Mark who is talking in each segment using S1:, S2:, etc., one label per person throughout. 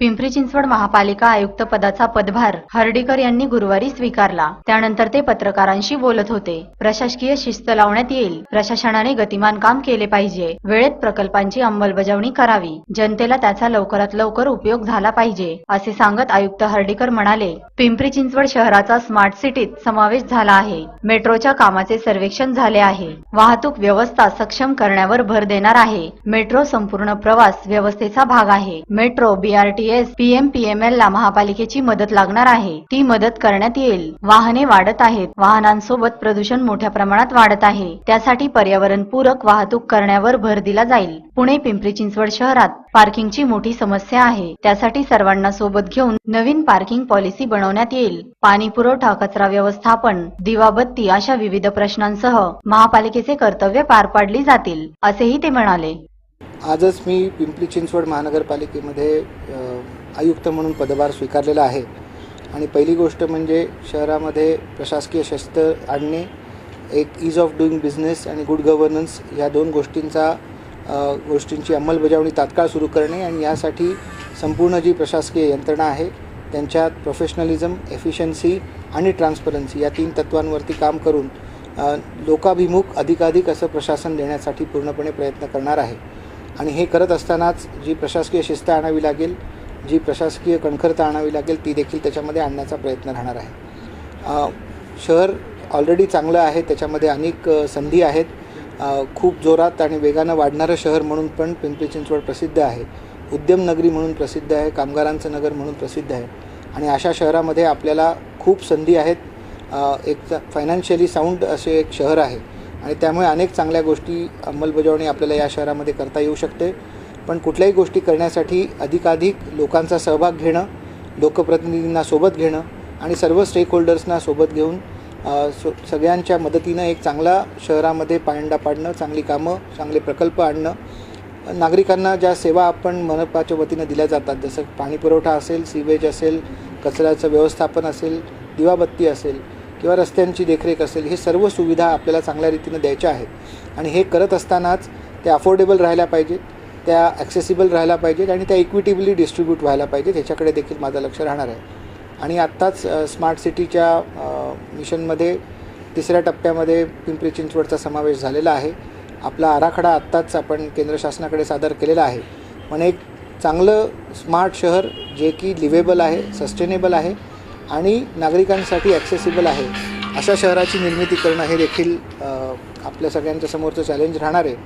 S1: पिंपरी चिंचवड महापालिका आयुक्त पदाचा पदभार हर्डीकर यांनी गुरुवारी स्वीकारला. त्यानंतर ते पत्रकारांशी बोलत होते. प्रशासकीय शिस्त लावण्यात येईल. प्रशासनाने गतिमान काम केले पाहिजे. वेळेत प्रकल्पांची अंमलबजावणी करावी. जनतेला त्याचा लवकरात लवकर उपयोग झाला पाहिजे असे सांगत आयुक्त हर्डीकर म्हणाले. पिंपरी चिंचवड शहराचा स्मार्ट सिटीत समावेश झाला आहे. मेट्रोच्या कामाचे सर्वेक्षण झाले आहे. वाहतूक व्यवस्था सक्षम करण्यावर भर देणार आहे. मेट्रो संपूर्ण प्रवास व्यवस्थेचा भाग आहे. मेट्रो बीआरटीएस पीएमपीएमएल ला महापालिकेची मदत लागणार आहे. ती मदत करण्यात येईल. वाहने वाढत आहेत. वाहनांसोबत प्रदूषण मोठ्या प्रमाणात वाढत आहे. त्यासाठी पर्यावरणपूरक वाहतूक करण्यावर भर दिला जाईल. पुणे पिंपरी चिंचवड शहरात पार्किंगची मोठी समस्या आहे. त्यासाठी सर्वांना सोबत घेऊन नवीन पार्किंग पॉलिसी बनवण्यात येईल. पाणी पुरवठा कचरा व्यवस्थापन दिवाबत्ती अशा विविध प्रश्नांसह महापालिकेचे कर्तव्य पार पाडली जातील असेही ते म्हणाले.
S2: आजच मी पिंपरी चिंचवड महानगरपालिकेमध्ये आयुक्त म्हणून पदभार स्वीकारलेला आहे. आणि पहिली गोष्ट म्हणजे शहरामध्ये प्रशासकीय शिस्त आणणे एक ईज ऑफ डुईंग बिझनेस आणि गुड गव्हर्नन्स ह्या दोन गोष्टींचा गोष्टींची अंमलबजावणी तात्काळ सुरू करणे आणि यासाठी संपूर्ण जी प्रशासकीय यंत्रणा आहे त्यांच्यात प्रोफेशनलिझम एफिशियन्सी आणि ट्रान्सपरन्सी या तीन तत्वांवरती काम करून लोकाभिमुख अधिकाधिक असं प्रशासन देण्यासाठी पूर्णपणे प्रयत्न करणार आहे. आणि हे करत असतानाच जी प्रशासकीय शिस्त आणावी लागेल जी प्रशासकीय कणखरता आणावी लागेल ती देखील त्याच्यामध्ये आणण्याचा प्रयत्न राहणार आहे. शहर ऑलरेडी चांगलं आहे त्याच्यामध्ये अनेक संधी आहेत. खूप जोरात आणि वेगानं वाढणारं शहर म्हणून पण पिंपरी चिंचवड प्रसिद्ध आहे. उद्यम नगरी म्हणून प्रसिद्ध आहे कामगारांचं नगर म्हणून प्रसिद्ध आहे. आणि अशा शहरामध्ये आपल्याला खूप संधी आहेत. एक फायनान्शियली साऊंड असे एक शहर आहे. आणि त्यामुळे अनेक चांगल्या गोष्टी अंमलबजावणी आपल्याला या शहरामध्ये करता येऊ शकते. पण कुठल्याही गोष्टी करण्यासाठी अधिकाधिक लोकांचा सहभाग घेणं लोकप्रतिनिधींना सोबत घेणं आणि सर्व स्टेकहोल्डर्सना सोबत घेऊन सो सगळ्यांच्या मदतीनं एक चांगला शहरामध्ये पायंडा पाडणं चांगली कामं चांगले प्रकल्प आणणं. नागरिकांना ज्या सेवा आपण मनपाच्या वतीनं दिल्या जातात जसं पाणीपुरवठा असेल सीवेज असेल कचऱ्याचं व्यवस्थापन असेल दिवाबत्ती असेल किंवा रस्त्यांची देखरेख असेल हे सर्व सुविधा आपल्याला चांगल्या रीतीनं द्यायच्या आहेत. आणि हे करत असतानाच त्या अफोर्डेबल राहायला पाहिजेत त्या ॲक्सेसिबल राहायला पाहिजेत आणि त्या इक्विटिबली डिस्ट्रीब्यूट व्हायला पाहिजेत ह्याच्याकडे देखील माझं लक्ष राहणार आहे. आणि आत्ताच स्मार्ट सिटीच्या मिशनमध्ये तिसऱ्या टप्प्यामध्ये पिंपरी चिंचवडचा समावेश झालेला आहे. आपला आराखडा आत्ताच आपण केंद्र शासनाकडे सादर केलेला आहे. पण एक चांगलं स्मार्ट शहर जे की लिव्हेबल आहे सस्टेनेबल आहे आणि नागरिकांसाठी ॲक्सेसिबल आहे. अशा शहराची निर्मिती करणं हे देखील आपल्या सगळ्यांच्या समोरचं चॅलेंज राहणार आहे.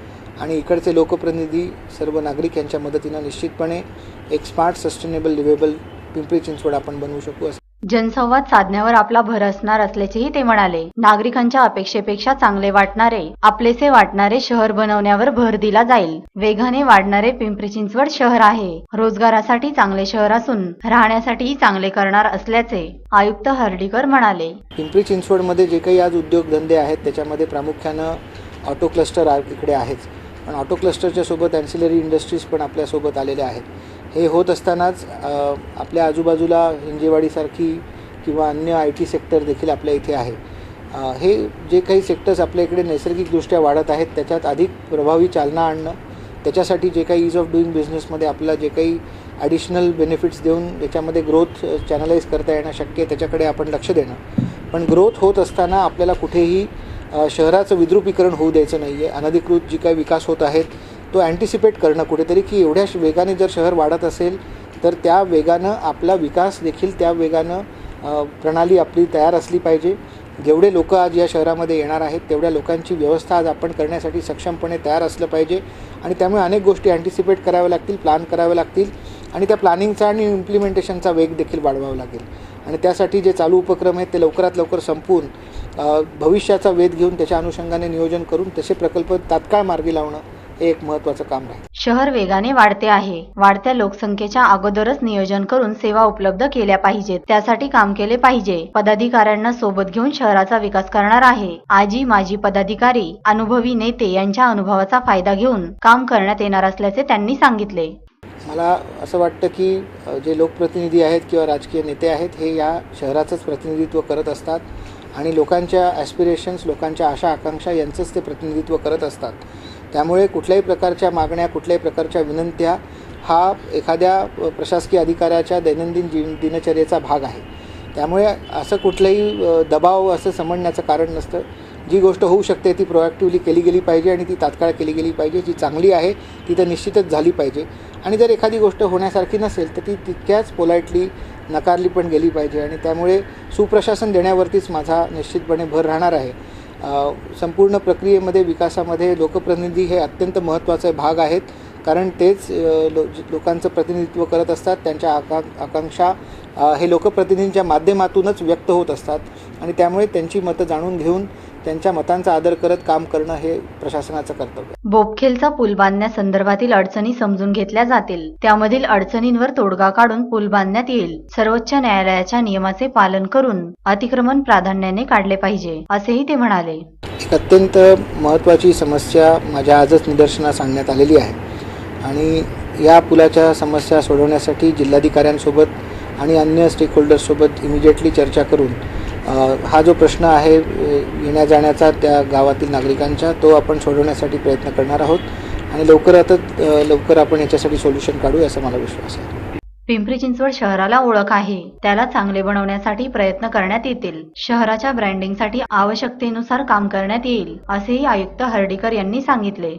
S2: आणि इकडचे लोकप्रतिनिधी सर्व नागरिक यांच्या मदतीनं निश्चितपणे एक smart sustainable liveable Pimpri Chinchwad आपण बनवू शकू असं
S1: जनसंवाद साधण्यावर आपला भर असणार असल्याचेही ते म्हणाले. नागरिकांच्या अपेक्षेपेक्षा चांगले वाटणारे आपलेसे वाटणारे शहर बनवण्यावर भर दिला जाईल. वेगाने वाढणारे पिंपरी चिंचवड शहर आहे. रोजगारासाठी चांगले शहर असून राहण्यासाठीही चांगले करणार असल्याचे आयुक्त हर्डीकर म्हणाले.
S2: पिंपरी चिंचवडमध्ये जे काही आज उद्योगधंदे आहेत त्याच्यामध्ये प्रामुख्यानं ऑटो क्लस्टर इकडे आहेच. पण ऑटो क्लस्टरच्या सोबत अँसिलरी इंडस्ट्रीज पण आपल्यासोबत आलेल्या आहेत. हे होत असतानाच आपल्या आजूबाजूला हिंजेवाडीसारखी किंवा अन्य आय टी सेक्टर देखील आपल्या इथे आहे. हे जे काही सेक्टर्स आपल्या इकडे नैसर्गिकदृष्ट्या वाढत आहेत त्याच्यात अधिक प्रभावी चालना आणणं त्याच्यासाठी जे काही इज ऑफ डुईंग बिझनेसमध्ये आपल्याला जे काही ॲडिशनल बेनिफिट्स देऊन याच्यामध्ये ग्रोथ चॅनलाइज करता येणं शक्य आहे त्याच्याकडे आपण लक्ष देणं. पण ग्रोथ होत असताना आपल्याला कुठेही शहराचं विद्रुपीकरण होऊ द्यायचं नाही आहे अनधिकृत जी काही विकास होत आहेत तो अँटिसिपेट करणं कुठेतरी की एवढ्या वेगाने जर शहर वाढत असेल तर त्या वेगानं आपला विकास देखील त्या वेगानं प्रणाली आपली तयार असली पाहिजे. जेवढे लोक आज या शहरामध्ये येणार आहेत तेवढ्या लोकांची व्यवस्था आज आपण करण्यासाठी सक्षमपणे तयार असलं पाहिजे. आणि त्यामुळे अनेक गोष्टी अँटिसिपेट कराव्या लागतील प्लॅन कराव्या लागतील. आणि त्या प्लॅनिंगचा आणि इम्प्लिमेंटेशनचा वेग देखील वाढवावा लागेल. आणि त्यासाठी जे चालू उपक्रम आहेत ते लवकरात लवकर संपवून भविष्याचा वेध घेऊन त्याच्या अनुषंगाने नियोजन करून तसे प्रकल्प तात्काळ मार्गी लावणं हे एक महत्त्वाचं काम राहील.
S1: शहर वेगाने वाढते आहे. वाढत्या लोकसंख्येच्या अगोदरच नियोजन करून सेवा उपलब्ध केल्या पाहिजेत. त्यासाठी काम केले पाहिजे. पदाधिकाऱ्यांना सोबत घेऊन शहराचा विकास करणार आहे. आजी माजी पदाधिकारी अनुभवी नेते यांच्या अनुभवाचा फायदा घेऊन काम करण्यात येणार असल्याचे त्यांनी सांगितले.
S2: मला असं वाटतं की जे लोकप्रतिनिधी आहेत किंवा राजकीय नेते आहेत हे या शहराचंच प्रतिनिधित्व करत असतात आणि लोकांच्या ॲस्पिरेशन्स लोकांच्या आशा आकांक्षा यांचंच ते प्रतिनिधित्व करत असतात. त्यामुळे कुठल्याही प्रकारच्या मागण्या कुठल्याही प्रकारच्या विनंत्या हा एखाद्या प्रशासकीय अधिकाऱ्याच्या दैनंदिन जीव दिनचर्येचा भाग आहे. त्यामुळे असं कुठलंही दबाव असं समजण्याचं कारण नसतं. जी गोष्ट होऊ शकते ती प्रोॲक्टिव्हली केली गेली पाहिजे आणि ती तात्काळ केली गेली पाहिजे. जी चांगली आहे ती तर निश्चितच झाली पाहिजे. आणि जर एखादी गोष्ट होण्यासारखी नसेल तर ती तितक्याच पोलाइटली नकारली पण गेली पाहिजे. आणि त्यामुळे सुप्रशासन देण्यावरतीच माझा निश्चितपणे भर राहणार आहे. संपूर्ण प्रक्रियेमध्ये विकासामध्ये लोकप्रतिनिधी हे अत्यंत महत्त्वाचे भाग आहेत. कारण तेच लो लोकांचं प्रतिनिधित्व करत असतात. त्यांच्या आका आकांक्षा हे लोकप्रतिनिधींच्या माध्यमातूनच व्यक्त होत असतात. आणि त्यामुळे त्यांची मतं जाणून घेऊन त्यांच्या मतांचा आदर करत काम करणं हे प्रशासनाचं कर्तव्य.
S1: बोपखेलचा पूल बांधण्यासंदर्भातील अडचणी समजून घेतल्या जातील. त्यामधील अडचणींवर तोडगा काढून पूल बांधण्यात येईल. सर्वोच्च न्यायालयाच्या नियमाचे पालन करून अतिक्रमण प्राधान्याने काढले पाहिजे असेही ते म्हणाले.
S2: एक अत्यंत महत्त्वाची समस्या माझ्या आजच निदर्शनास आणण्यात आलेली आहे. आणि या पुलाच्या समस्या सोडवण्यासाठी जिल्हाधिकाऱ्यांसोबत आणि अन्य स्टेकहोल्डर्ससोबत इमिजिएटली चर्चा करून हा जो प्रश्न आहे येण्या जाण्याचा त्या गावातील नागरिकांचा तो आपण सोडवण्यासाठी प्रयत्न करणार आहोत. आणि लवकरातच लवकर आपण याच्यासाठी सोल्युशन काढू असा मला विश्वास आहे.
S1: पिंपरी चिंचवड शहराला ओळख आहे. त्याला चांगले बनवण्यासाठी प्रयत्न करण्यात येतील. शहराच्या ब्रँडिंगसाठी आवश्यकतेनुसार काम करण्यात येईल असेही आयुक्त हर्डीकर यांनी सांगितले.